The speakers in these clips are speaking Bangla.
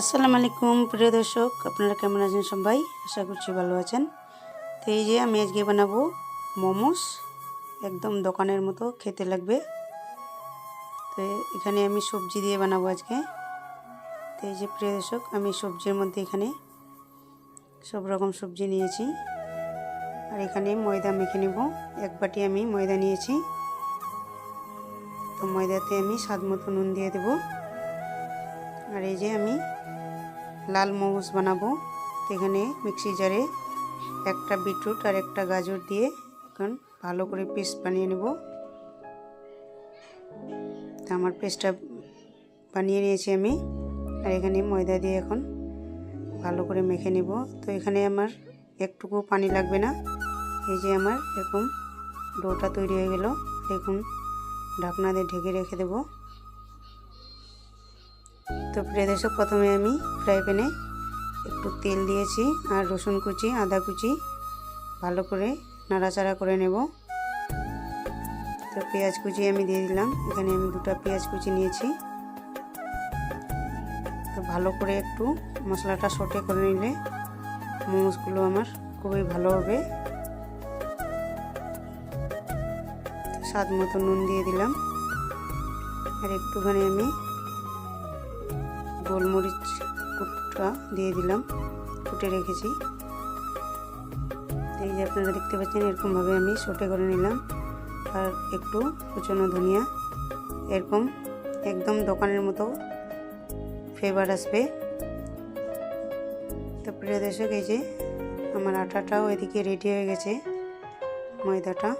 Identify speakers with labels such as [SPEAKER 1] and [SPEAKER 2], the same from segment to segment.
[SPEAKER 1] আসসালামু আলাইকুম, প্রিয় দর্শক, আপনারা কেমন আছেন সবাই? আশা করছি ভালো আছেন। তো এই যে আমি আজকে বানাবো মোমোস, একদম দোকানের মতো খেতে লাগবে। তো এখানে আমি সবজি দিয়ে বানাবো আজকে। তো এই যে প্রিয় দর্শক, আমি সবজির মধ্যে এখানে সব রকম সবজি নিয়েছি। আর এখানে ময়দা মেখে নেব। এক বাটি আমি ময়দা নিয়েছি। তো ময়দাতে আমি স্বাদ মতো নুন দিয়ে দেবো। আর এই যে আমি লাল মোমোস বানাবো। তো এখানে মিক্সি জারে একটা বিটরুট আর একটা গাজর দিয়ে এখন ভালো করে পেস্ট বানিয়ে নেব। তো আমার পেস্টটা বানিয়ে নিয়েছি আমি। আর এখানে ময়দা দিয়ে এখন ভালো করে মেখে নেব। তো এখানে আমার একটুকু পানি লাগবে না। এই যে আমার এরকম ডোটা তৈরি হয়ে গেল। দেখুন, ঢাকনা দিয়ে ঢেকে রেখে দেবো। তো প্রিয় প্রথমে আমি ফ্রাই প্যানে একটু তেল দিয়েছি আর রসুন কুচি, আদা কুচি ভালো করে নাড়াচাড়া করে নেব। তো পেঁয়াজ কুচি আমি দিয়ে দিলাম। এখানে আমি দুটো পেঁয়াজ কুচি নিয়েছি। তো ভালো করে একটু মশলাটা সটে করে নিলে মোমোসগুলো আমার খুবই ভালো হবে। স্বাদ মতো নুন দিয়ে দিলাম। আর একটুখানি আমি গোলমরিচ কুটটা দিয়ে দিলাম, কুটে রেখেছি। এই যে আপনারা দেখতে পাচ্ছেন, এরকমভাবে আমি সোটে করে নিলাম। আর একটু কুচনো ধনিয়া, এরকম একদম দোকানের মতো ফ্লেভার আসবে। তো প্রিয় দর্শক, এই যে আমার আটাটাও এদিকে রেডি হয়ে গেছে, ময়দাটা।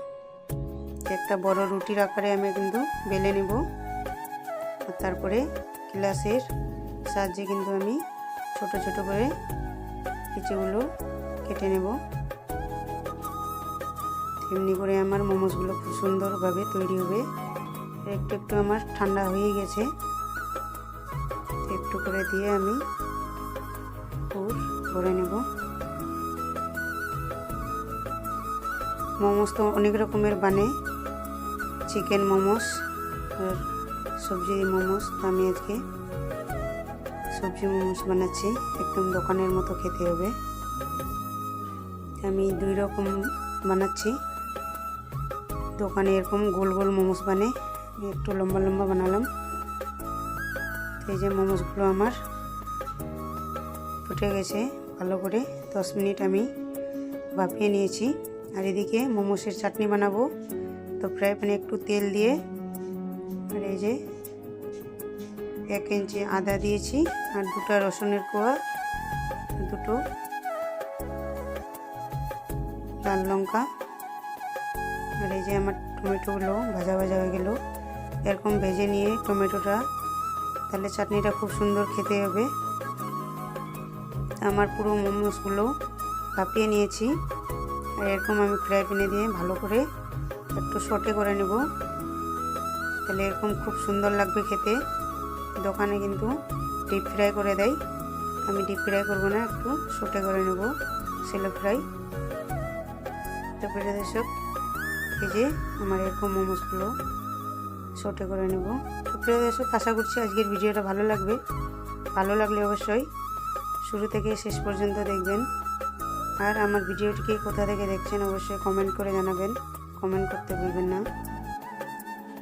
[SPEAKER 1] একটা বড় রুটির আকারে আমি কিন্তু বেলে নেব। তারপরে গ্লাসের সাহায্যে কিন্তু আমি ছোট ছোট করে লিচিগুলো কেটে নেব। তেমনি করে আমার মোমোসগুলো খুব সুন্দরভাবে তৈরি হবে। একটু একটু আমার ঠান্ডা হয়ে গেছে। একটু করে দিয়ে আমি পুর ভরে নেব। মোমোস তো অনেক রকমের বানে। চিকেন মোমোস, আর সবজি মোমোস আমি আজকে সবজি মোমোস বানাচ্ছি। একদম দোকানের মতো খেতে হবে। আমি দুই রকম বানাচ্ছি। দোকানে এরকম গোল গোল মোমোস বানে। একটু লম্বা লম্বা বানালাম। এই যে মোমোসগুলো আমার ফুটে গেছে ভালো করে। দশ মিনিট আমি ভাপিয়ে নিয়েছি। আর এদিকে মোমোসের চাটনি বানাবো। তো ফ্রাই প্যানে একটু তেল দিয়ে। আর এই যে এক ইঞ্চি আদা দিয়েছি আর দুটো রসুনের কোয়া, দুটো লাল লঙ্কা। আর এই যে আমার টমেটোগুলো ভাজা ভাজা হয়ে গেল, এরকম ভেজে নিয়ে টমেটোটা, তাহলে চাটনিটা খুব সুন্দর খেতে হবে। আমার পুরো মোমোসগুলো কাঁপিয়ে নিয়েছি, আর এরকম আমি ফ্রাই প্যানে দিয়ে ভালো করে একটু শটে করে নেব। তাহলে এরকম খুব সুন্দর লাগবে খেতে। দোকানে কিন্তু ডিপ ফ্রাই করে দেয় আমি ডিপ ফ্রাই করব না, একটু শটে করে নেব সেলো ফ্রাই তারপরে দর্শক, এই যে আমার এরকম মোমোসগুলো শটে করে নেব। তো প্রিয় দর্শক, আশা করছি আজকের ভিডিওটা ভালো লাগবে। ভালো লাগলে অবশ্যই শুরু থেকে শেষ পর্যন্ত দেখবেন। আর আমার ভিডিওটিকে কোথা থেকে দেখছেন অবশ্যই কমেন্ট করে জানাবেন। কমেন্ট করতে ভুলবেন না।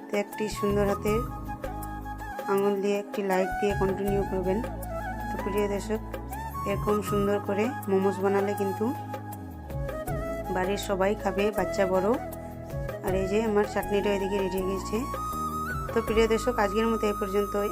[SPEAKER 1] তো একটি সুন্দর হাতের আঙুল দিয়ে একটি লাইট দিয়ে কন্টিনিউ করবেন। তো প্রিয় দর্শক, এরকম সুন্দর করে মোমোস বানালে কিন্তু বাড়ির সবাই খাবে, বাচ্চা বড়। আর এই যে আমার চাটনিটা এদিকে রেডি গেছে। তো প্রিয় দর্শক, আজকের মতো এই পর্যন্তই।